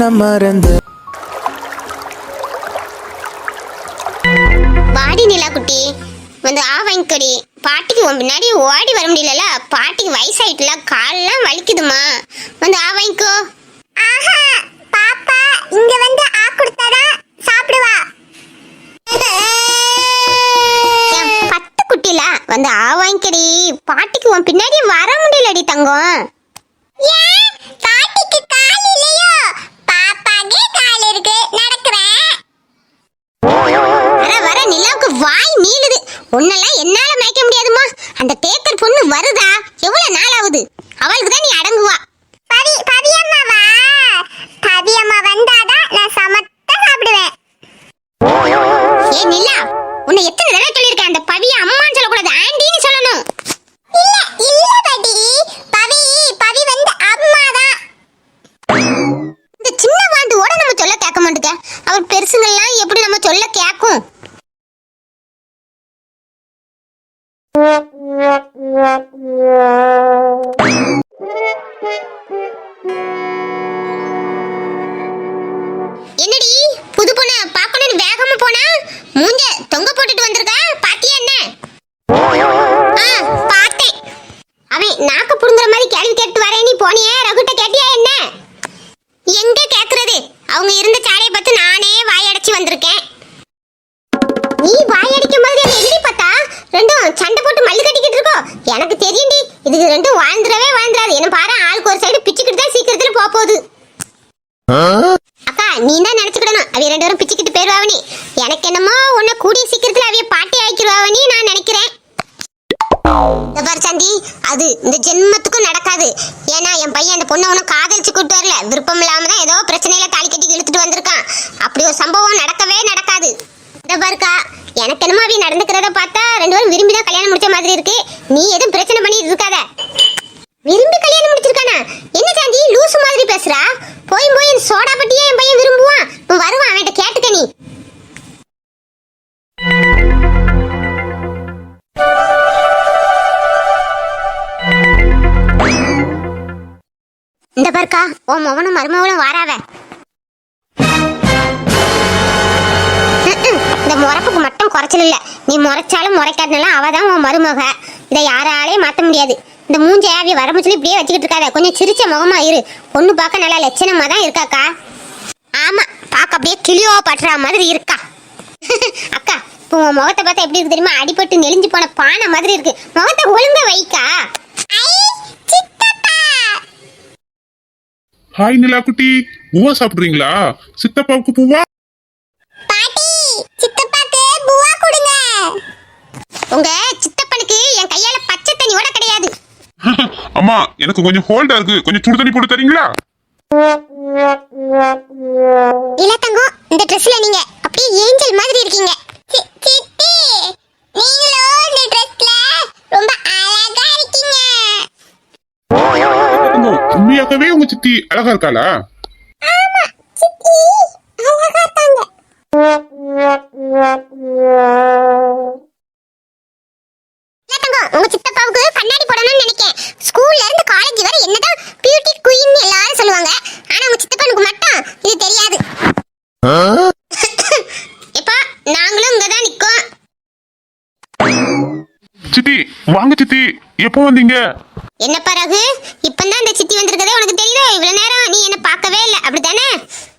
என்ன மறந்த வாடி நிலா குட்டி வந்து ஆ வாங்கிக்கடி. பாட்டிக்கு உன் பின்னாடி ஓடி வர முடியலல பாட்டிக்கு வயசாயிட்டுல காலெல்லாம் வலிக்குதுமா வந்து ஆ வாங்கிக்கோ. ஆஹா பாப்பா இங்க வந்து ஆ கொடுத்தாதான் சாப்பிடுவா. பத்து குட்டில வந்து ஆ வாங்கிக்கடி. பாட்டிக்கு உன் பின்னாடி வர முடியலடி தங்கம். பாட்டிக்கு கால் இல்லையோ? பாப்பாக்கே கால் இருக்கு. நடக்கிறேன் வர வர நிலாவுக்கு வாய் நீளுது. உன்னெல்லாம் என்னால மேய்க்க முடியாதுமா. அந்த பேக்கர் பொண்ணு வருதா? எவ்வளவு நாள் ஆகுது அவளுக்கு தான் நீ அடங்குவா. பவி பவி அம்மாவா பவி அம்மா வந்தாதான் நான் சமத்தா சாப்பிடுவேன். ஏ நிலா உன்னை எத்தனை தடவை சொல்லியிருக்கேன்? அந்த பவிய அம்மான்னு சொல்லக்கூடாது ஆண்டின்னு சொல்லணும். இல்ல இல்ல பாட்டி பவி பவி வந்து அம்மா தான் இந்த சின்ன வாண்டுவோட நம்ம சொல்ல கேட்க மாட்டேங்க அவர் பெருசுங்கெல்லாம் எப்படி நம்ம சொல்ல கேட்கும் என்னடி? புது பொண்ணு பாக்கணும்னு வேகமா போனா? மூஞ்ச தொங்க போட்டுட்டு வந்திருக்க? பாத்தியா என்ன? ஆ பார்த்தேன். அவன் நாக்க புடுங்குற மாதிரி கேள்வி கேட்டு வரேன். நீ போனியே? ரகுட்ட கேட்டியா என்ன? எங்க கேக்குறது? அவங்க இருந்த சாலையை பார்த்து நானே வாயடைச்சு வந்திருக்கேன். நீ வாயடிக்கும் போது என்ன எப்படி பார்த்தா? ரெண்டும் சண்டை போட்டு மல்லு கட்டிக்கிட்டு இருக்கோம் எனக்கு தெரியும்டி. இதுக்கு ரெண்டும் வாழ்ந்துடவே வாழ்ந்துடாது. என்ன பாரு ஆளுக்கு ஒரு சைடு பிச்சுக்கிட்டு தான் சீக்கிரத்துல போக போகுது. அக்கா நீ தான் நினைச்சுக்கிடணும். அவிய ரெண்டு பேரும் பிச்சுக்கிட்டு போயிருவாவனி எனக்கு என்னமோ உன்னை கூடிய சீக்கிரத்துல அவிய பாட்டி ஆக்கிடுவாவனி நான் நினைக்கிறேன். பாரு சந்தி அது இந்த ஜென்மத்துக்கும் நடக்காது. ஏன்னா என் பையன் அந்த பொண்ணை ஒன்றும் காதலிச்சு கூட்டு வரல. விருப்பம் இல்லாம தான் ஏதோ பிரச்சனையில தாலி கட்டி இழுத்துட்டு வந்திருக்கான். அப்படி ஒரு சம்பவம் நடக்கவே நடக்காது. பாருக்கா. எனக்கு என்னமோ அவ நடந்துக்கிறத பார்த்தா ரெண்டு பேரும் விரும்பி தான் கல்யாணம் முடிச்ச மாதிரி இருக்கு. நீ எதுவும் பிரச்சனை பண்ணிட்டு இருக்காத. விரும்பி கல்யாணம் முடிச்சிருக்கானா? என்ன சாந்தி லூசு மாதிரி பேசுறா? போய் போய் சோடா பட்டியே என் பையன் விரும்புவான். வருவான் அவன்கிட்ட கேட்டுக்க நீ. இந்த பார்க்கா உன் மவனும் மருமகளும் வாராவ. குறைச்சல் இல்ல. நீ முறைச்சாலும் முறைக்காதனால அவ தான் உன் மருமக. இதை யாராலையும் மாத்த முடியாது. இந்த மூஞ்ச ஆவி வரமுச்சலி இப்படியே வச்சுக்கிட்டு இருக்காத. கொஞ்சம் சிரிச்ச முகமா இரு. பொண்ணு பார்க்க நல்லா லட்சணமா தான் இருக்காக்கா ஆமா பார்க்க அப்படியே கிளியோ பட்டுற மாதிரி இருக்கா. அக்கா இப்போ உன் முகத்தை பார்த்தா எப்படி இருக்கு தெரியுமா? அடிபட்டு நெளிஞ்சு போன பானை மாதிரி இருக்கு. முகத்தை ஒழுங்கா வைக்கா. சித்தப்பா. ஹாய் நிலா குட்டி பூவா சாப்பிடுறீங்களா? சித்தப்பாவுக்கு பூவா? பாட்டி உங்க சித்தப்பனுக்கு என் கையால பச்சை தண்ணி கூட கிடையாது. அம்மா எனக்கு கொஞ்சம் ஹோல்டா இருக்கு. கொஞ்சம் சுடு தண்ணி போட்டு தரீங்களா? இல்ல தங்கம் இந்த ட்ரெஸ்ல நீங்க அப்படியே ஏஞ்சல் மாதிரி இருக்கீங்க. சித்தி நீங்களும் இந்த ட்ரெஸ்ல ரொம்ப அழகா இருக்கீங்க. உண்மையாகவே உங்க சித்தி அழகா இருக்காளா? எப்போ வந்தீங்க? என்ன பிறகு இப்பதான் இந்த சித்தி வந்திருக்கதே உனக்கு தெரியுதோ? இவ்வளவு நேரம் நீ என்ன பார்க்கவே இல்லை. அப்படித்தானே?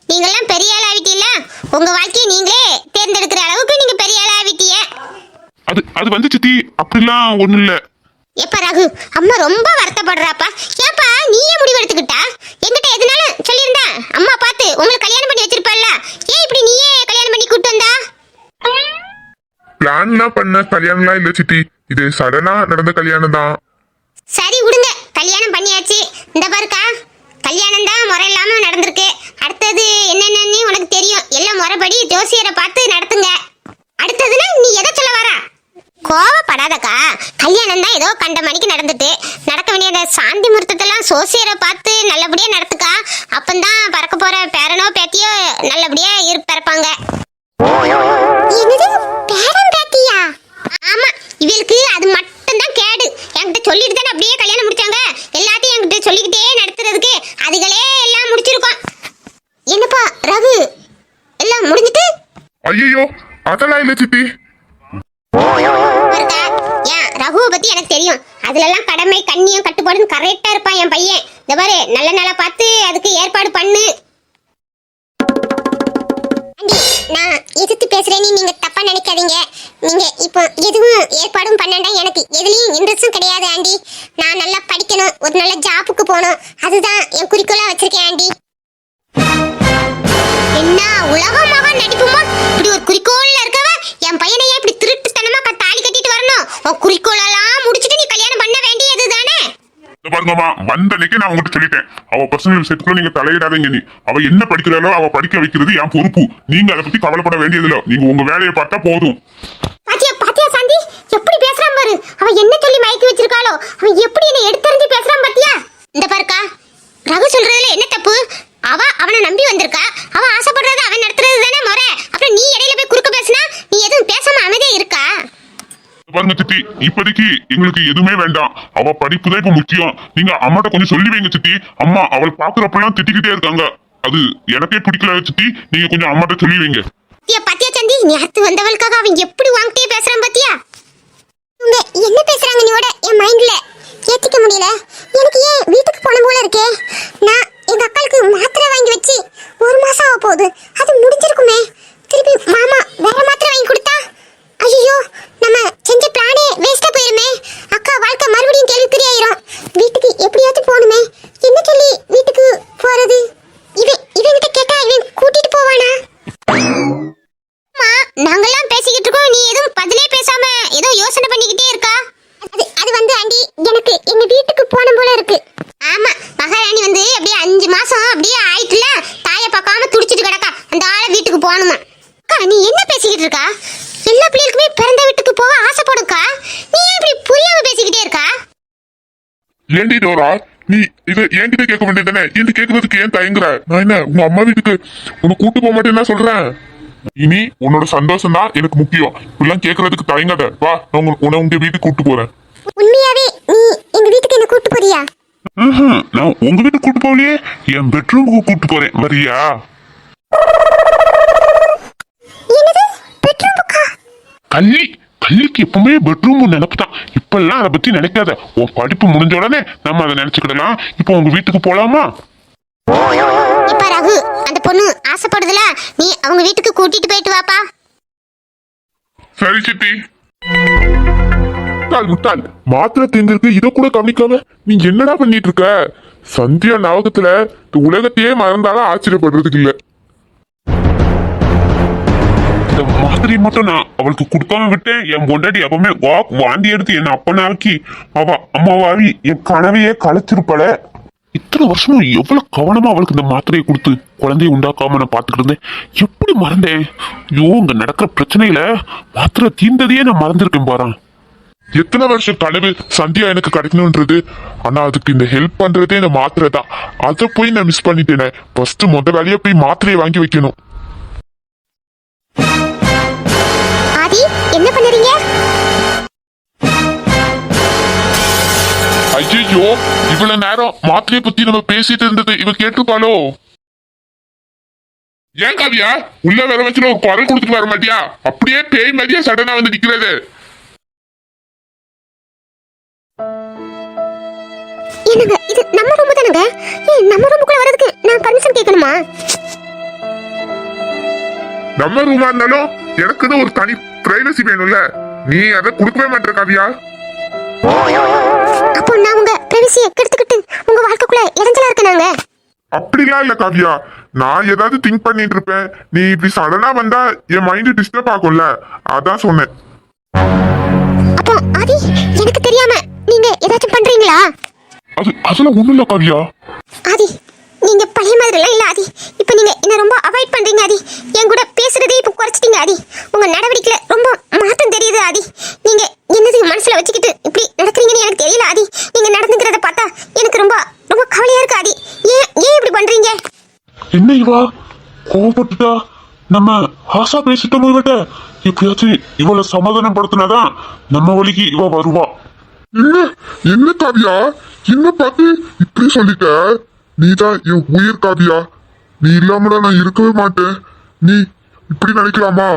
நீங்கெல்லாம் பெரிய ஆள் ஆவிட்டீல்ல உங்க வாழ்க்கையை நீங்களே தேர்ந்தெடுக்கிற அளவுக்கு நீங்க பெரிய ஆள் ஆவிட்டீங்க அது அது வந்து சித்தி அப்படிலாம் ஒண்ணும் இல்ல. எப்ப ரகு அம்மா ரொம்ப வருத்தப்படுறாப்பா ஏப்பா நீயே முடிவு எடுத்துக்கிட்டா என்கிட்ட எதுனாலும் சொல்லியிருந்தா அம்மா பார்த்து உங்களுக்கு கல்யாணம் பண்ணி வச்சிருப்பல்ல ஏன் இப்படி நீயே கல்யாணம் பண்ணி கூட்டு வந்தா பிளான்லாம் பண்ண? கல்யாணம்லாம் இல்ல சித்தி. இது சடனா நடந்த கல்யாணம் தான். சரி விடுங்க. கல்யாணம் பண்ணியாச்சு. இந்த பாருக்கா. கல்யாணம் தான் முறை இல்லாம நடந்திருக்கு. அடுத்தது என்னென்னு உனக்கு தெரியும். எல்லாம் முறைப்படி ஜோசியரை பார்த்து நடத்துங்க. அடுத்ததுன்னா நீ எதை சொல்ல வரா? கோவப்படாதக்கா. கல்யாணம் தான் ஏதோ கண்ட மணிக்கு நடந்துட்டு. நடக்க வேண்டிய சாந்தி முகூர்த்தத்தெல்லாம் சோசியரை பார்த்து நல்லபடியா நடத்துக்கா. அப்பந்தான் பறக்க போற பேரனோ பேத்தியோ நல்லபடியா இரு பிறப்பாங்க. என்னது? பேரன் பேத்தியா ஆமா இவளுக்கு அது மட்டும்தான் கேடு. என்கிட்ட சொல்லிட்டு தானே அப்படியே கல்யாணம் முடிச்சாங்க. எல்லாத்தையும் என்கிட்ட சொல்லிக்கிட்டே நடத்துறதுக்கு அதுகளே எல்லாம் முடிச்சிருக்கோம். என்னப்பா ரகு? எல்லாம் முடிஞ்சிட்டு? ஐயோ அதெல்லாம் இல்ல சித்தி. ரகுவை பத்தி எனக்கு தெரியும். அதுல எல்லாம் கடமை கண்ணியம் கட்டுப்பாடுன்னு கரெக்டா இருப்பான் என் பையன். இந்த பாரு நல்ல நாளா பார்த்து அதுக்கு ஏற்பாடு பண்ணு. நான் எதிர்த்து பேசுறேன்னு நீங்க தப்பா நினைக்காதீங்க. நீங்க இப்போ எதுவும் ஏற்பாடும் பண்ணண்டா எனக்கு எதுலயும் இன்ட்ரெஸ்டும் கிடையாது ஆண்டி. நான் நல்லா படிக்கணும் ஒரு நல்ல ஜாப்புக்கு போகணும். அதுதான் என் குறிக்கோளா வச்சிருக்கேன் ஆண்டி. என்ன உலக மகன் நடிப்புமா இப்படி ஒரு குறிக்கோள்ல இருக்கவ என் பையனை இப்படி திருட்டுத்தனமா க- தாலி கட்டிட்டு வரணும்? உன் குறிக்கோளெல்லாம் முடிச்சிட்டு நீ கல்யாணம் பண்ண வேண்டியது தானே பாருங்கம்மா வந்தனைக்கு நான் உங்ககிட்ட சொல்லிட்டேன். அவ பர்சனல் விஷயத்துக்குள்ள நீங்க தலையிடாதீங்க நீ. அவ என்ன படிக்கிறாளோ அவ படிக்க வைக்கிறது என் பொறுப்பு. நீங்க அதை பத்தி கவலைப்பட வேண்டியதில்ல. நீங்க உங்க வேலையை பார்த்தா போதும். பாத்தியா பாத்தியா சாந்தி? எப்படி பேசுறான் பாரு. அவன் என்ன சொல்லி மயக்கி வச்சிருக்காளோ அவன் எப்படி என்ன எடுத்தறிஞ்சு பேசுறான் பாத்தியா? இந்த பாருக்கா ரகு சொல்றதுல என்ன தப்பு? அவ அவனை நம்பி வந்திருக்கா. அவன் ஆசைப்படுறது அவன் நடத்துறது தானே முறை. அப்புறம் நீ இடையில போய் குறுக்க பேசினா நீ எதுவும் பேசாம அமைதியா இருக்கா? பாருங்க சித்தி. இப்போதைக்கு எங்களுக்கு எதுவுமே வேண்டாம். அவ படிப்பு தான் இப்ப முக்கியம். நீங்க அம்மாட்ட கொஞ்சம் சொல்லி வைங்க சித்தி. அம்மா அவள் பாக்குறப்பெல்லாம் திட்டிக்கிட்டே இருக்காங்க. அது எனக்கே பிடிக்கல சித்தி. நீங்க கொஞ்சம் அம்மாட்ட சொல்லி வைங்க. பாத்தியா பாத்தியா சந்தி? நேத்து வந்தவளுக்காக அவன் எப்படி வாங்கிட்டே பேசுறான் பாத்தியா? உங்க என்ன பேசுறாங்க நீ என் மைண்ட்ல ஏத்திக்க முடியல. எனக்கு ஏன் வீட்டுக்கு போன போல இருக்கே? நான் எங்க அக்காளுக்கு மாத்திரை வாங்கி வச்சு ஒரு மாசம் ஆக போகுது அது முடிஞ்சிருக்குமே. திருப்பி மாமா வேற மாத்திரை வாங்கி கொடுத்தா? ஐயோ நம்ம செஞ்ச பிளானே வேஸ்டா போயிருமே அக்கா வாழ்க்கை மறுபடியும் கேள்விக்குறி ஆயிரும் வீட்டுக்கு எப்படியாச்சும் போகணுமே என்ன சொல்லி வீட்டுக்கு போறது இவன் இவன்கிட்ட கேட்டா இவன் கூட்டிட்டு போவானா அம்மா நாங்கெல்லாம் பேசிக்கிட்டு இருக்கோம் நீ எதுவும் பதிலே பேசாம ஏதோ யோசனை பண்ணிக்கிட்டே இருக்கா அது அது வந்து ஆண்டி எனக்கு எங்க வீட்டுக்கு போன போல இருக்கு ஆமா மகாராணி வந்து அப்படியே அஞ்சு மாசம் அப்படியே ஆயிட்டுல தாயை பார்க்காம துடிச்சிட்டு கிடக்கா அந்த ஆளை வீட்டுக்கு போகணுமா அக்கா நீ என்ன பேசிக்கிட்டு இருக்கா எல்லா பிள்ளைகளுக்குமே பிறந்த வீட்டுக்கு போக ஆசைப்படுக்கா நீ ஏன் இப்படி புரியாம பேசிக்கிட்டே இருக்கா ஏண்டி டோரா நீ இது என்கிட்ட கேட்க வேண்டியதானே என்கிட்ட கேட்கறதுக்கு ஏன் தயங்குற? நான் என்ன உங்க அம்மா வீட்டுக்கு உன்னை கூட்டு போக மாட்டேன்னா சொல்றேன்? இனி உன்னோட சந்தோஷம் தான் எனக்கு முக்கியம். இப்படிலாம் கேட்கறதுக்கு தயங்காத. வா நான் உன்னை உங்க வீட்டுக்கு கூட்டு போறேன். உண்மையாவே நீ எங்க வீட்டுக்கு என்ன கூட்டு போறியா. நான் உங்க வீட்டுக்கு கூட்டு போகலையே. என் பெட்ரூமுக்கு கூட்டு போறேன். வரியா? கள்ளி கள்ளிக்கு எப்பவுமே பெட்ரூம் நினப்பு தான் இப்பெல்லாம் அதை பத்தி நினைக்காத. உன் படிப்பு முடிஞ்ச உடனே நம்ம அதை நினைச்சுக்கிடலாம். இப்போ உங்க வீட்டுக்கு போலாமா? இப்ப ரகு அந்த பொண்ணு ஆசைப்படுதுல நீ அவங்க வீட்டுக்கு கூட்டிட்டு போயிட்டு வாப்பா. சரி சித்தி. முட்டாள் முட்டாள். மாத்திரை தேர்ந்திருக்கு இதை கூட கவனிக்காம நீ என்னடா பண்ணிட்டு இருக்க? சந்தியா ஞாபகத்துல உலகத்தையே மறந்தாலும் ஆச்சரியப்படுறதுக்கு இல்ல. இந்த மாதிரி மட்டும் நான் அவளுக்கு கொடுக்காம விட்டேன். என் கொண்டாடி எப்பவுமே வாக் வாந்தி எடுத்து என்ன அப்பனாக்கி அவ அம்மாவாவி என் கனவையே கலைச்சிருப்பல இத்தனை வருஷமும் எவ்வளவு கவனமா அவளுக்கு இந்த மாத்திரையை கொடுத்து குழந்தைய உண்டாக்காம நான் பாத்துக்கிட்டு இருந்தேன். எப்படி மறந்தேன்? ஐயோ இங்க நடக்கிற பிரச்சனையில மாத்திரை தீர்ந்ததையே நான் மறந்திருக்கேன் பாரு எத்தனை வருஷம் கனவு சந்தியா எனக்கு கிடைக்கணும்ன்றது ஆனா அதுக்கு இந்த ஹெல்ப் பண்றதே இந்த மாத்திரை தான். அதை போய் நான் மிஸ் பண்ணிட்டேனே. ஃபர்ஸ்ட் முத வேலையா போய் மாத்திரையை வாங்கி வைக்கணும். ஐயோ இவ்வளவு நேரம் மாத்திரையை பத்தி நம்ம பேசிட்டு இருந்தது இவ கேட்டிருப்பாளோ? ஏன் காவியா? உள்ள வர வச்சுல ஒரு குரல் கொடுத்துட்டு வர மாட்டியா? அப்படியே பேய் மாதிரியா சடனா வந்து நிக்கிறது. என்னங்க இது நம்ம ரூம் தானங்க? ஏய் நம்ம ரூமுக்குள்ள வரதுக்கு நான் பர்மிஷன் கேட்கணுமா? நம்ம ரூமா இருந்தாலும் எனக்குன்னு ஒரு தனி பிரைவசி வேணும்ல. நீ அதை கொடுக்கவே மாட்டேற காவியா. அப்போ நான் உங்க பிரைவசியை கெடுத்துக்கிட்டு உங்க வாழ்க்கைக்குள்ள இடைஞ்சலா இருக்கனாங்க? அப்படிலாம் இல்ல காவியா. நான் ஏதாவது திங்க் பண்ணிட்டு இருப்பேன். நீ இப்படி சடனா வந்தா என் மைண்ட் டிஸ்டர்ப் ஆகும்ல. அதான் சொன்னேன். அப்போ ஆதி எனக்கு தெரியாம நீங்க ஏதாச்சும் பண்றீங்களா? அது அதெல்லாம் ஒண்ணும் இல்ல காவியா. ஆதி நீங்க பழைய மாதிரிலாம் இல்ல ஆதி. இப்போ நீங்க என்ன ரொம்ப அவாய்ட் பண்றீங்க ஆதி. என் கூட பேசுறதே இப்போ குறைச்சிட்டீங்க ஆதி. உங்க நடவடிக்கையில ரொம்ப மாற்றம் தெரியுது ஆதி. நீங்க என்னது மனசுல வச்சுக்கிட்டு இப்படி நடக்கிறீங்கன்னு எனக்கு தெரியல ஆதி. நீங்க நடந்துக்கிறத பார்த்தா எனக்கு ரொம்ப ரொம்ப கவலையா இருக்கு ஆதி. ஏன் ஏன் இப்படி பண்றீங்க? என்ன இவா? கோவப்பட்டுட்டா? நம்ம ஹாசா பேசிட்டோம் இவட்ட எப்படியாச்சும் இவளை சமாதானப்படுத்தினாதான் நம்ம வழிக்கு இவ வருவா. என்ன? என்ன காவியா? என்ன பார்த்து இப்படி சொல்லிட்ட? நீதான் என் உயிர் காவியா நீ இல்லாமடா நான் இருக்கவே மாட்டேன். நீ இப்படி நினைக்கலாமா?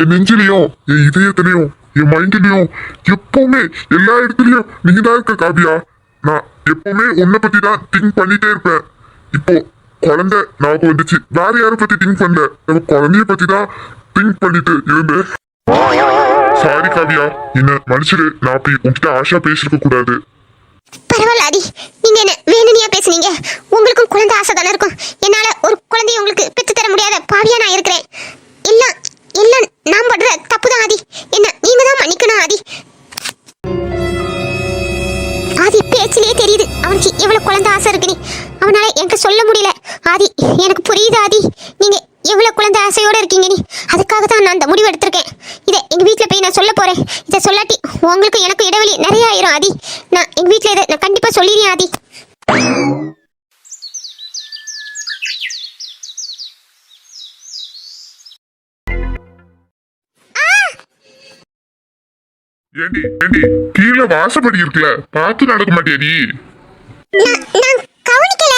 என் நெஞ்சிலையும் என் இதயத்திலையும் என் மைண்ட்லயும் எப்பவுமே எல்லா இடத்துலயும் நீங்க தான் இருக்க காவியா? நான் எப்பவுமே உன்னை பத்தி தான் திங்க் பண்ணிட்டே இருப்பேன். இப்போ குழந்தை ஞாபகம் வந்துச்சு. வேற யாரை பத்தி திங்க் பண்ணல? நம்ம குழந்தைய பத்தி தான் திங்க் பண்ணிட்டு இருந்தேன் சாரி காவியா. என்ன மனுஷரு நான் அப்படி உன்கிட்ட ஆஷா பேசிருக்க கூடாது. பரவாயில்ல ஆதி நீங்க என்ன வேணும்னியா பேசுனீங்க? உங்களுக்கும் குழந்தை ஆசை தானே இருக்கும். என்னால ஒரு குழந்தைய உங்களுக்கு பெற்று தர முடியாத பாவியா நான் இருக்கிறேன். எல்லாம் எல்லாம் நான் பண்ற தப்பு தான் ஆதி. என்ன நீங்க தான் மன்னிக்கணும் ஆதி. ஆதி பேச்சிலே தெரியுது. அவனுக்கு எவ்வளவு குழந்தை ஆசை இருக்குன்னு அவனால எனக்கு சொல்ல முடியல. ஆதி எனக்கு புரியுது ஆதி. நீங்க எவ்வளவு குழந்தை ஆசையோட இருக்கீங்க நீ? அதுக்காக தான் நான் அந்த முடிவு எடுத்திருக்கேன். இதை எங்க வீட்ல போய் நான் சொல்ல போறேன். இதை சொல்லாட்டி உங்களுக்கு எனக்கு இடைவெளி நிறைய ஆயிரும் ஆதி. நான் எங்க வீட்ல இதை நான் கண்டிப்பா சொல்லிடுறேன் ஆதி. ஏண்டி ஏண்டி கீழே வாசப்படி இருக்குல்ல. பார்த்து நடக்க நான் கவனிக்கல.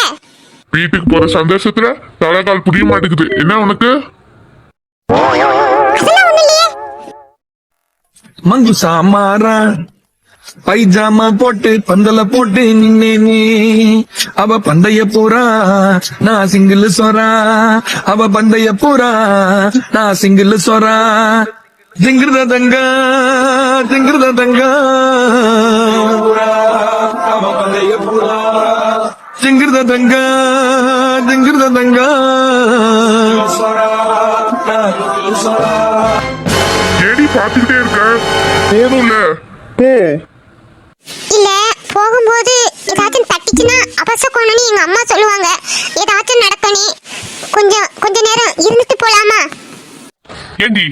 வீட்டுக்கு போற சந்தோஷத்துல தலைகால் புரிய மாட்டேங்குது. என்ன உனக்கு? அதெல்லாம் ஒண்ணு இல்லையே. மங்கு சாமாரா பைஜாமா போட்டு பந்தல போட்டு நின்னே நீ. அவ பந்தய போறா நான் சிங்கிள் சொரா அவ பந்தய போறா நான் சிங்கிள் சொரா திங்கிருத தங்கா திங்கிருத தங்கா. அவ பந்தய போறா திங்கிருத தங்கா திங்கிருத தங்கா சொரா நான் சிங்கிள் சொரா ஏடி பார்த்துக்கிட்டே இருக்க? போதும்ல போ. இல்ல போகும்போது ஏதாச்சும் தட்டிச்சுன்னா அபசக்கணும்னு எங்க அம்மா சொல்லுவாங்க. ஏதாச்சும் நடக்கணும். கொஞ்சம் கொஞ்ச நேரம் இருந்துட்டு போலாமா? ஏண்டி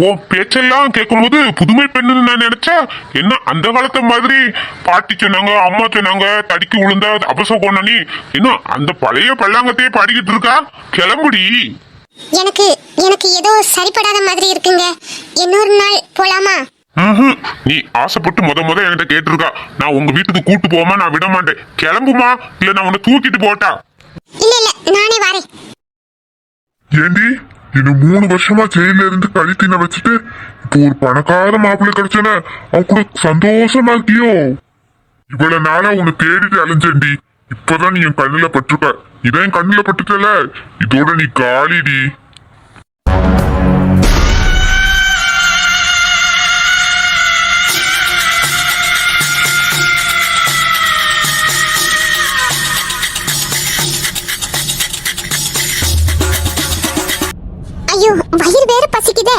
உன் பேச்செல்லாம் கேட்கும்போது புதுமை பெண்ணுன்னு நான் நினைச்சா என்ன அந்த காலத்து மாதிரி? பாட்டி சொன்னாங்க அம்மா சொன்னாங்க தடிக்கு விழுந்தா அபசம் நீ இன்னும் அந்த பழைய பல்லாங்கத்தையே பாடிக்கிட்டு இருக்கா? கிளம்புடி. எனக்கு எனக்கு ஏதோ சரிப்படாத மாதிரி இருக்குங்க. இன்னொரு நாள் போலாமா. நீ ஆசைப்பட்டு முத முத என்கிட்ட கேட்டிருக்கா. நான் உங்க வீட்டுக்கு கூட்டு போமா நான் விட மாட்டேன். கிளம்புமா? இல்ல நான் உன்னை தூக்கிட்டு போட்டா? இல்ல இல்ல நானே வரேன். ஏண்டி? இன்னும் மூணு வருஷமா ஜெயில இருந்து கழுத்தின வச்சுட்டு இப்போ ஒரு பணக்கார மாப்பிள்ளை கிடைச்சன அவன் கூட சந்தோஷமா இருக்கியோ? இவ்வளவு நாளா உன்னை தேடிட்டு அலைஞ்சேன்டி. இப்பதான் நீ என் கண்ணுல பட்டிருக்க. இதான் என் கண்ணுல பட்டுட்டல. இதோட நீ காலிடி. வயிறு வேற பசிக்குதே.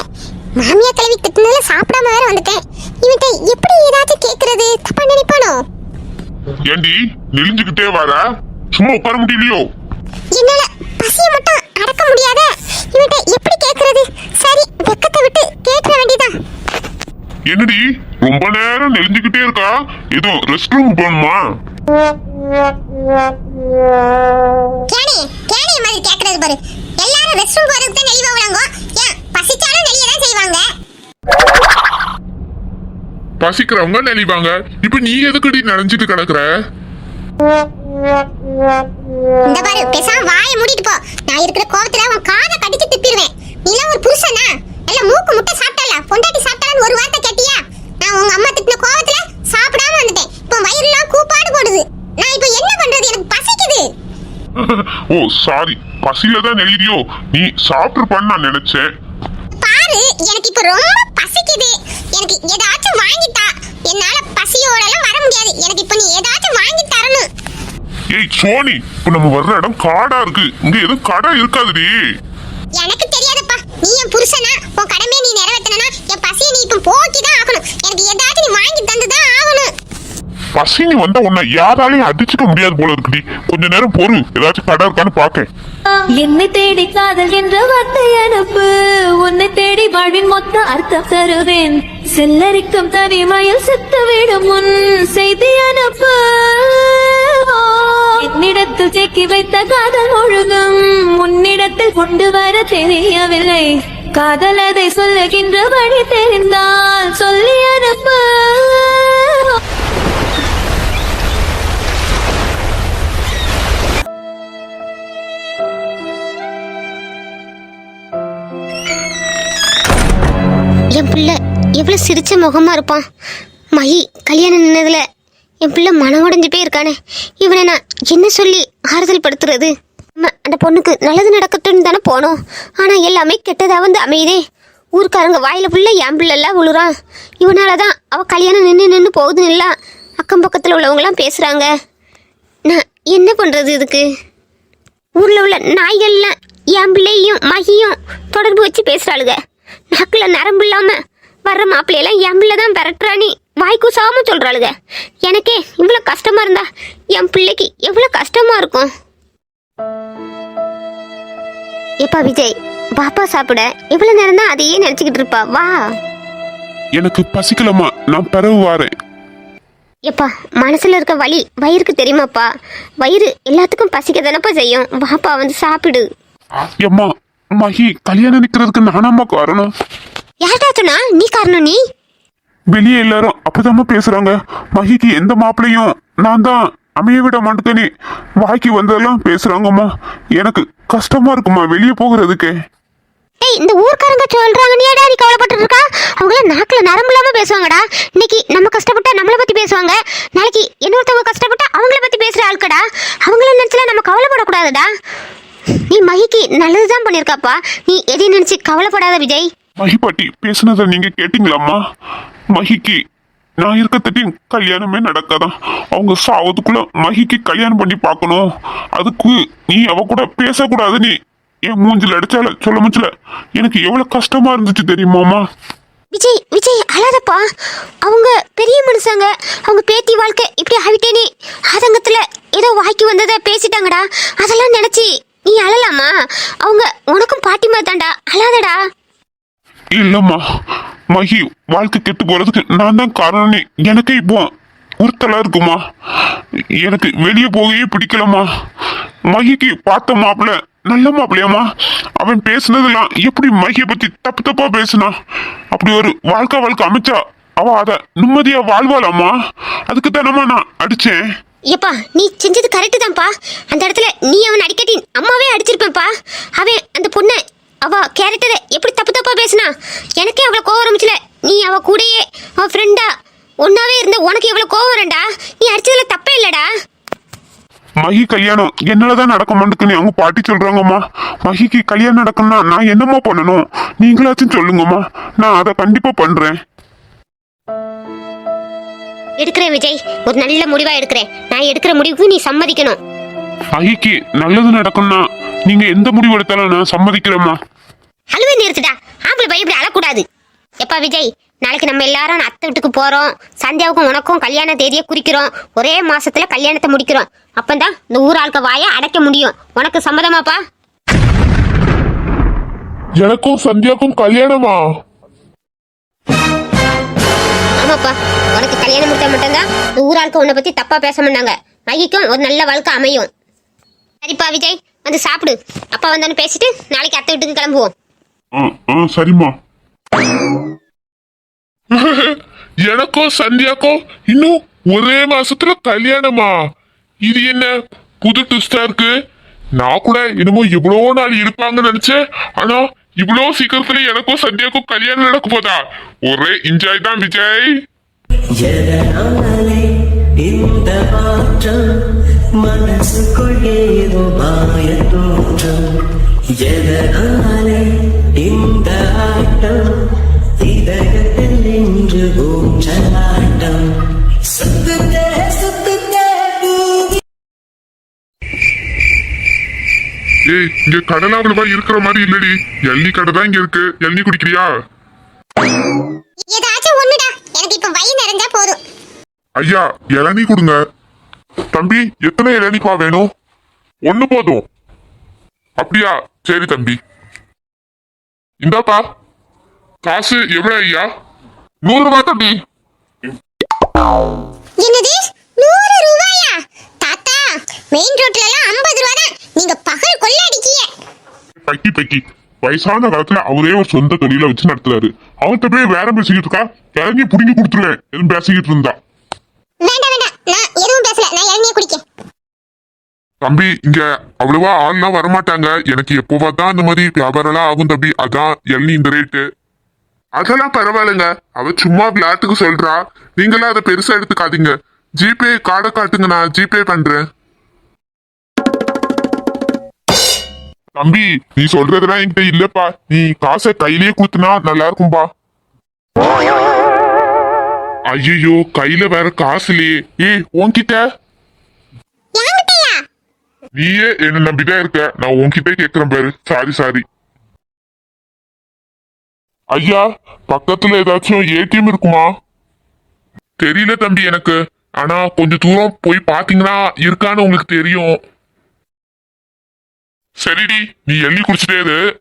மாமியா கிளவி திட்டுனால சாப்பிடாம வேற வந்துட்டேன். இவன்ட்ட எப்படி ஏதாச்சும் கேக்குறது? தப்பா நினைப்பானோ? ஏண்டி நெளிஞ்சுக்கிட்டே வர. சும்மா உட்கார முடியலையோ? என்னால பசிய மட்டும் அடக்க முடியாத. இவன்ட்ட எப்படி கேக்குறது? சரி வெக்கத்தை விட்டு கேட்க வேண்டியதான் என்னடி ரொம்ப நேரம் நெளிஞ்சுக்கிட்டே இருக்கா? ஏதோ ரெஸ்ட் ரூம் போகணுமா? கேணி கேணி மாதிரி கேக்குறது பாரு. எல்லாரும் ரெஸ்ட் ரூம் போறதுக்கு தான் நெளிவா விடாங்க ஏன் பசிச்சாலும் நெளிய தான் செய்வாங்க. பசிக்கிறவங்க நெளிவாங்க. இப்ப நீ எதுக்குடி நனைஞ்சிட்டு கிடக்குற? இந்த பாரு பேசாம வாயை மூடிட்டு போ. நான் இருக்கிற கோவத்துல உன் காதை கடிச்சு திப்பிடுவேன். நீலாம் ஒரு புருஷனா? நல்ல மூக்கு முட்டை சாப்பிட்டல பொண்டாட்டி சாப்பிட்டாலும் ஒரு வார்த்தை கேட்டியா? நான் உங்க அம்மா திட்டின கோவத்துல சாப்பிடாம வந்துட்டேன். இப்போ வயிறுலாம் கூப்பாடு போடுது. நான் இப்போ என்ன பண்றது? எனக்கு பசிக்குது. ஓ சாரி பசியில தான் எழுதியோ நீ சாப்பிட்டுருப்பான்னு நான் நினைச்சேன். பாரு எனக்கு இப்ப ரொம்ப பசிக்குது. எனக்கு ஏதாச்சும் வாங்கி தா என்னால பசியோட எல்லாம் வர முடியாது. எனக்கு இப்ப நீ ஏதாச்சும் வாங்கி தரணும். ஏய் சோனி இப்ப நம்ம வர்ற இடம் காடா இருக்கு. இங்க எதுவும் கடை இருக்காதுடி. எனக்கு தெரியாதுப்பா. நீ என் புருஷனா? உன் கடமையை நீ நிறைவேத்தனா என் பசியை நீ இப்ப போக்கி தான் ஆகணும். எனக்கு ஏதாச்சும் நீ வாங்கி தந்துதான் ஆகணும். பசினி வந்த உன்னை யாராலையும் அடிச்சுக்க முடியாது போல இருக்குடி. கொஞ்ச நேரம் பொறு. ஏதாச்சும் கடை இருக்கான்னு பாக்க என்னை தேடி காதல் என்ற வார்த்தை அனுப்பு. உன்னை தேடி வாழ்வின் மொத்த அர்த்தம் தருவேன். செல்லரிக்கும் தனிமையில் செத்து விடும் முன் செய்தி அனுப்பு. என்னிடத்தில் தேக்கி வைத்த காதல் முழுதும் உன்னிடத்தில் கொண்டு வர தெரியவில்லை. காதல் அதை சொல்லுகின்ற வழி தெரிந்தால் சொல்லி அனுப்பு. பிள்ளை எவ்வளவு சிரிச்ச முகமா இருப்பான். மகி கல்யாணம் நின்னதுல என் பிள்ளை மனம் உடைஞ்சு போயிருக்கானே இவனை நான் என்ன சொல்லி ஆறுதல் படுத்துறது? அந்த பொண்ணுக்கு நல்லது நடக்கட்டும்னு தானே போனோம். ஆனா எல்லாமே கெட்டதா வந்து அமையுதே. ஊர்க்காரங்க வாயில புள்ள என் பிள்ளைலாம் விழுறான் இவனால தான் அவ கல்யாணம் நின்று நின்று போகுதுன்னு இல்ல அக்கம் பக்கத்துல உள்ளவங்களாம் பேசுறாங்க. நான் என்ன பண்றது இதுக்கு? ஊர்ல உள்ள நாய்கள்லாம் என் பிள்ளையும் மகியும் தொடர்பு வச்சு பேசுறாளுங்க. நாக்குல நரம்பு இல்லாம வர்ற மாப்பிள்ளையெல்லாம் என் பிள்ளை தான் விரட்டுறானி. வாய்க்கூசாம சொல்றாளுங்க எனக்கே இவ்வளவு கஷ்டமா இருந்தா என் பிள்ளைக்கு எவ்வளவு கஷ்டமா இருக்கும். எப்பா விஜய் பாப்பா சாப்பிட இவ்வளவு நேரம் தான் அதையே நினைச்சுக்கிட்டு இருப்பா. வா. எனக்கு பசிக்கலம்மா. நான் பிறகு வாரேன். எப்பா மனசுல இருக்க வலி வயிறுக்கு தெரியுமாப்பா? வயிறு எல்லாத்துக்கும் பசிக்க தானப்பா செய்யும். வாப்பா வந்து சாப்பிடு. எம்மா மகி கல்யாணம் நிக்கிறதுக்கு நானாம்மா காரணம்? யார்டா நீ காரணம் நீ? வெளியே எல்லாரும் அப்படிதாம்மா பேசுறாங்க. மகிக்கு எந்த மாப்பிளையும் நான் தான் அமைய விட மாட்டேனே வாய்க்கு வந்ததெல்லாம் பேசுறாங்கம்மா. எனக்கு கஷ்டமா இருக்குமா வெளியே போகிறதுக்கு. ஏய் இந்த ஊர்க்காரங்க சொல்றாங்க நீ ஏடா நீ கவலைப்பட்டு இருக்கா அவங்கள நாக்குல நரம்பு இல்லாம பேசுவாங்கடா. இன்னைக்கு நம்ம கஷ்டப்பட்டா நம்மளை பத்தி பேசுவாங்க. நாளைக்கு இன்னொருத்தவங்க கஷ்டப்பட்டா அவங்கள பத்தி பேசுற ஆட்கடா அவங்கள நினைச்சுல நம்ம கவலைப்படக்கூடாதுடா. நீ மகிக்கு நல்லதுதான் பண்ணிருக்காப்பா. நீ எதையும் நினைச்சு கவலைப்படாத விஜய். மகி பாட்டி பேசுனதை நீங்க கேட்டீங்களாம்மா? மகிக்கு நான் இருக்கத்தட்டி கல்யாணமே நடக்காதான் அவங்க சாவதுக்குள்ள மகிக்கு கல்யாணம் பண்ணி பார்க்கணும். அதுக்கு நீ அவ கூட பேசக்கூடாது நீ என் மூஞ்சில அடிச்சால சொல்ல முச்சல எனக்கு எவ்வளவு கஷ்டமா இருந்துச்சு தெரியுமாமா விஜய் விஜய் அழாதப்பா. அவங்க பெரிய மனுஷங்க. அவங்க பேத்தி வாழ்க்கை இப்படி ஆகிட்டேனே. ஆதங்கத்துல ஏதோ வாய்க்கு வந்ததை பேசிட்டாங்கடா. அதெல்லாம் நினைச்சு நீ அழலாமா? அவங்க உனக்கும் பாட்டிமா தாண்டா அழாதடா. இல்லம்மா. மகி வாழ்க்கை கெட்டு போறதுக்கு நான் தான் காரணமே எனக்கே இப்போ உறுத்தலா இருக்குமா? எனக்கு வெளியே போகவே பிடிக்கலம்மா. மகிக்கு பார்த்த மாப்பிள்ள நல்ல மாப்பிள்ளையாம்மா. அவன் பேசுனதெல்லாம் எப்படி மகியை பத்தி தப்பு தப்பா பேசுனான் அப்படி ஒரு வாழ்க்கை வாழ்க்கை அமைச்சா அவ அத நிம்மதியா வாழ்வாளாம்மா. அதுக்கு தானம்மா நான் அடிச்சேன். ஏப்பா நீ செஞ்சது கரெக்டு தான்ப்பா. அந்த இடத்துல நீ அவன் அடிக்கடி அம்மாவே அடிச்சிருப்பேன்ப்பா. அவன் அந்த பொண்ணை அவ கேரக்டரை எப்படி தப்பு தப்பா பேசினா? எனக்கே அவ்வளோ கோவம் ஆரம்பிச்சல நீ அவ கூடயே அவ ஃப்ரெண்டா ஒன்னாவே இருந்த உனக்கு எவ்வளோ கோவம் வரண்டா நீ அடிச்சதுல தப்பே இல்லடா. மகி கல்யாணம். என்னாலதான் நடக்க மாட்டேங்குன்னு அவங்க பாட்டி சொல்றாங்கம்மா. மகிக்கு கல்யாணம் நடக்கணும்னா நான் என்னம்மா பண்ணணும்? நீங்களாச்சும் சொல்லுங்கம்மா. நான் அதை கண்டிப்பா பண்றேன். எடுக்கிறேன் விஜய். ஒரு நல்ல முடிவா எடுக்கிறேன். நான் எடுக்கிற முடிவுக்கு நீ சம்மதிக்கணும். மகிக்கு நல்லது நடக்கணும்னா நீங்க எந்த முடிவு எடுத்தாலும் நான் சம்மதிக்கிறேம்மா. அழுவே நிறுத்துடா. ஆம்பளை பையன் இப்படி அழக்கூடாது. எப்பா விஜய் நாளைக்கு நம்ம எல்லாரும் அத்தை வீட்டுக்கு போறோம். சந்தியாவுக்கும் உனக்கும் கல்யாண தேதியை குறிக்கிறோம். ஒரே மாசத்துல கல்யாணத்தை முடிக்கிறோம். அப்பந்தான் இந்த ஊர் ஆளுக்க வாயை அடைக்க முடியும். உனக்கு சம்மதமாப்பா? எனக்கும் சந்தியாக்கும் கல்யாணமா? ஆமாப்பா. உனக்கு கல்யாணம் முடிச்சா மட்டும்தான் இந்த ஊர் ஆளுக்க உன்னை பத்தி தப்பா பேச மாட்டாங்க. மகிக்கும் ஒரு நல்ல வாழ்க்கை அமையும். சரிப்பா விஜய் வந்து சாப்பிடு. அப்பா வந்தானு பேசிட்டு நாளைக்கு அத்தை வீட்டுக்கு கிளம்புவோம். ஆ ஆ சரிம்மா. எனக்கும் சந்தியாக்கும் இன்னும் ஒரே மாசத்துல கல்யாணமா? இது என்ன புது ட்விஸ்டா இருக்கு? நான் கூட என்னமோ இவ்வளோ நாள் இருப்பாங்கன்னு நினைச்சேன். ஆனா இவ்வளோ சீக்கிரத்துல எனக்கும் சந்தியாக்கும் கல்யாணம் நடக்க போதா? ஒரே என்ஜாய் தான் விஜய். எதனாலே இந்த மாற்றம் மனசுக்குள் மாய தோற்றம் எதனாலே இந்த ஆட்டம்? இதயத்தில் நின்று பூமி. ஏய் இங்க கடலா அவ்வளவா இருக்கிற மாதிரி இல்லடி. எள்ளி கடை தான் இங்க இருக்கு. எள்ளி குடிக்கிறியா? ஏதாச்சும் ஒண்ணுடா. எனக்கு இப்ப வயிறு நிறைஞ்சா போதும். ஐயா இளநீ கொடுங்க. தம்பி எத்தனை இளநீப்பா வேணும்? ஒண்ணு போதும். அப்படியா? சரி தம்பி. இந்தாப்பா. காசு எவ்வளவு ஐயா? நூறு ரூபாய் தம்பி. என்னது? நூறு ரூபாயா? தாத்தா மெயின் ரோட்ல எல்லாம் ஐம்பது ரூபா தான். நீங்க பகல் கொள்ள அடிக்கீங்க பக்கி பக்கி. வயசான காலத்துல அவரே ஒரு சொந்த தொழில வச்சு நடத்துறாரு. அவர்கிட்ட போய் வேற பேசிக்கிட்டு இருக்கா? இறங்கி புடுங்கி கொடுத்துருவேன். எதுவும் பேசிக்கிட்டு இருந்தா வேண்டாம் வேண்டாம் நான் எதுவும் பேசல நான் இளநியை குடிக்கேன் தம்பி இங்க அவ்வளவா ஆள்லாம் வரமாட்டாங்க. எனக்கு எப்போவா தான் இந்த மாதிரி வியாபாரம்லாம் ஆகும் தம்பி. அதான் எள்ளி இந்த ரேட்டு அதெல்லாம் பரவாயில்லைங்க. அவ சும்மா விளையாட்டுக்கு சொல்றா. நீங்களாம் அதை பெருசா எடுத்துக்காதீங்க. ஜிபே கார்டை காட்டுங்க நான் ஜிபே பண்றேன். தம்பி நீ சொல்றதெல்லாம் என்கிட்ட இல்லப்பா. நீ காசை கையிலேயே குத்துனா நல்லா இருக்கும்பா. ஐயோ கையில வேற காசு இல்லையே. ஏய் உன்கிட்ட நீயே என்ன நம்பிதான் இருக்க. நான் உன்கிட்ட கேக்குறேன் பாரு. சாரி சாரி ஐயா பக்கத்துல ஏதாச்சும் ஏடிஎம் இருக்குமா? தெரியல தம்பி எனக்கு. ஆனா கொஞ்ச தூரம் போய் பாத்தீங்கன்னா இருக்கான்னு உங்களுக்கு தெரியும். சரிடி நீ எள்ளி குடிச்சிட்டே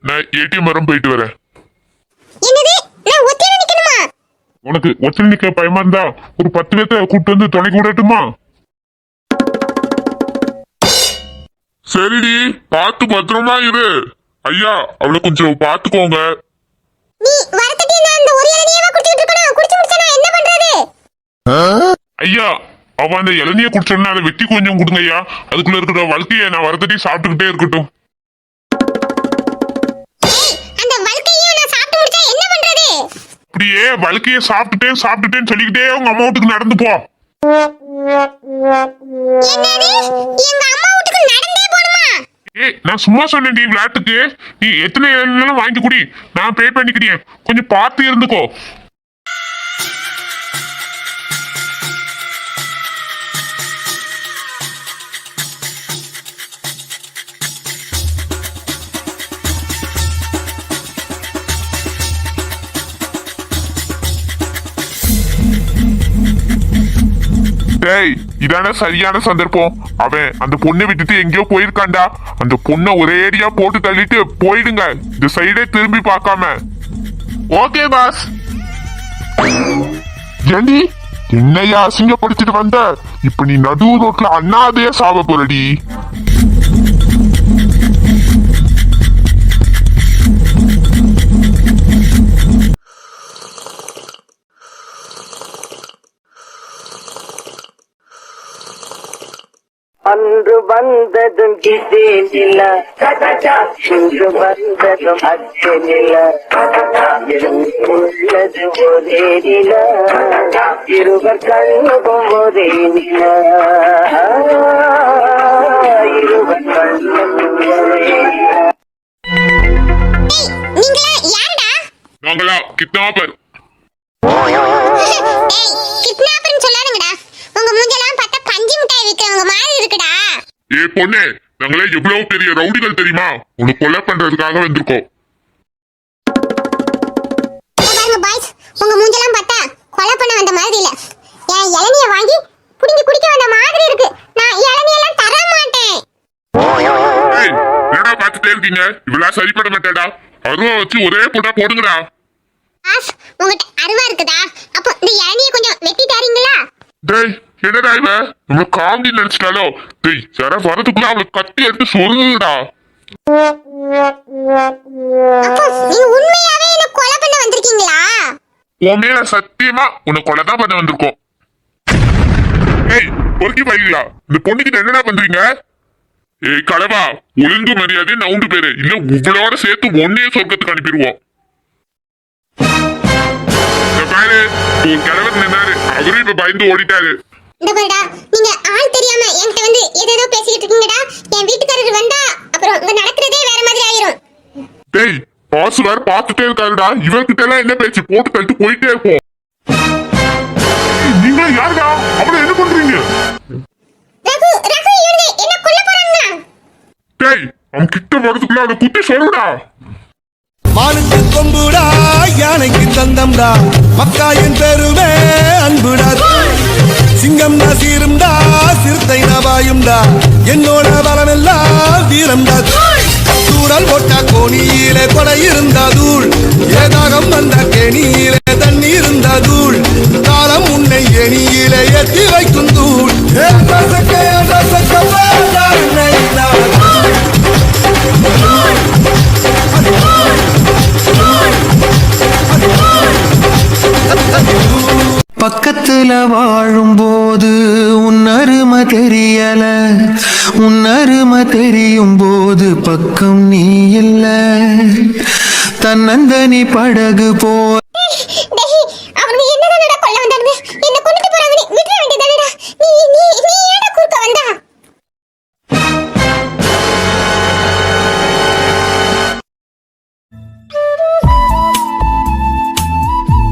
நான் ஏடிஎம் வரம் போயிட்டு வரேன். உனக்கு ஒச்சல் நிக்க பயமா இருந்தா ஒரு பத்து பேர்த்த கூப்பிட்டு வந்து துணைக்கு விடட்டுமா சரிடி பார்த்து பத்திரமா இரு. ஐயா அவளை கொஞ்சம் வரத்தட்டி பண்றது? ஐயா அவ அந்த இளநிய குடிச்சோன்னா அதை வெட்டி கொஞ்சம் கொடுங்க ஐயா. அதுக்குள்ள இருக்கிற வழக்கைய நான் வரதட்டி சாப்பிட்டுக்கிட்டே இருக்கட்டும். அப்படியே வழக்கைய சாப்பிட்டுட்டே சாப்பிட்டுட்டேன்னு சொல்லிக்கிட்டே உங்க அம்மா வீட்டுக்கு நடந்து போ என்னது எங்க அம்மா வீட்டுக்கு நடந்தே போணுமா ஏய் நான் சும்மா சொன்னேன் டி விளையாட்டுக்கு. நீ எத்தனை வாங்கி குடி. நான் பே பண்ணிக்கிறேன். கொஞ்சம் பார்த்து இருந்துக்கோ. டேய் இதான சரியான சந்தர்ப்பம். அவன் அந்த பொண்ணை விட்டுட்டு எங்கேயோ போயிருக்கான்டா. அந்த பொண்ணை ஒரேடியா போட்டு தள்ளிட்டு போயிடுங்க. இந்த சைடே திரும்பி பார்க்காம. ஓகே பாஸ் ஏண்டி என்னையா அசிங்கப்படுத்திட்டு வந்த? இப்ப நீ நடு ரோட்ல அண்ணாதே சாவ போறடி. அன்று வந்ததும் இதே நில. இன்று வந்ததும் அச்ச நில. உள்ளது ஒரே நில. இருவர் கண்ணுகும் ஒரே நில. இருவர் கண்ணுகும் ஒரே நில. ஏய் நீங்களா யாருடா? நாங்களா கிட்னாப்பர் ஏ பொண்ணே நாங்களே எவ்வளவு பெரிய ரவுடிகள் தெரியுமா? உன்னை கொலை பண்றதுக்காக வந்திருக்கோம். உங்க மூஞ்செல்லாம் பார்த்தா கொலை பண்ண வந்த மாதிரி இல்ல. என் இளநிய வாங்கி புடிங்கி குடிக்க வந்த மாதிரி இருக்கு. நான் இளநியெல்லாம் தர மாட்டேன். என்னடா பார்த்துட்டே இருக்கீங்க? இவ்வளவு சரிப்பட மாட்டேடா. அருவா வச்சு ஒரே போட்டா போடுங்கடா. உங்ககிட்ட அருவா இருக்குதா? அப்போ இந்த இளநிய கொஞ்சம் வெட்டி தரீங்களா டேய் என்னடா இவ? நம்ம காமெடி நினைச்சிட்டாலோ டேய் யாரா வரதுக்குள்ள அவளை கத்தி எடுத்து சொல்லுடா உன் மேல சத்தியமா உன்னை கொலை தான் பண்ண வந்திருக்கோம். ஏய் பொறுக்கி பைகளா இந்த பொண்ணுக்கிட்ட என்னடா பண்றீங்க? ஏய் கலவா ஒழுங்கு மரியாதை நவுண்டு பேரு. இல்ல உங்களோட சேர்த்து ஒன்னே சொர்க்கத்துக்கு அனுப்பிடுவோம். பாரு உன் நின்னாரு. இப்ப பயந்து ஓடிட்டாரு. இந்த பாருடா நீங்க ஆள் தெரியாம என்கிட்ட வந்து ஏதேதோ பேசிக்கிட்டு இருக்கீங்கடா. என் வீட்டுக்காரர் வந்தா அப்புறம் இங்க நடக்கிறதே வேற மாதிரி ஆயிரும். டேய் பாஸ் வேற பாத்துட்டே இருக்காருடா. இவர்கிட்ட எல்லாம் என்ன பேச்சு? போட்டு தள்ளிட்டு போயிட்டே இருப்போம். நீங்க யாருடா? அவளை என்ன பண்றீங்க? ரகு ரகு இவனுங்க என்ன கொல்ல போறாங்களா டேய் அவன் கிட்ட வரதுக்குள்ள அதை குத்தி சொல்லுடா மானுக்கு கொம்புடா யானைக்கு தந்தம்டா. மக்காயின் பெருமே அன்புடா. சிங்கம் நான் சீரும்டா சிறுத்தை நவாயும்டா என்னோட பலமெல்லாம் வீரம்டா. சூழல் போட்டா கோணியிலே கொடை இருந்தா தூள் ஏதாகம் வந்த கேணியிலே பக்கத்துல வாழும்போது உன்னருமை தெரியல. உன்னருமை தெரியும் போது பக்கம் நீ இல்ல. தன்னந்தனி படகு போ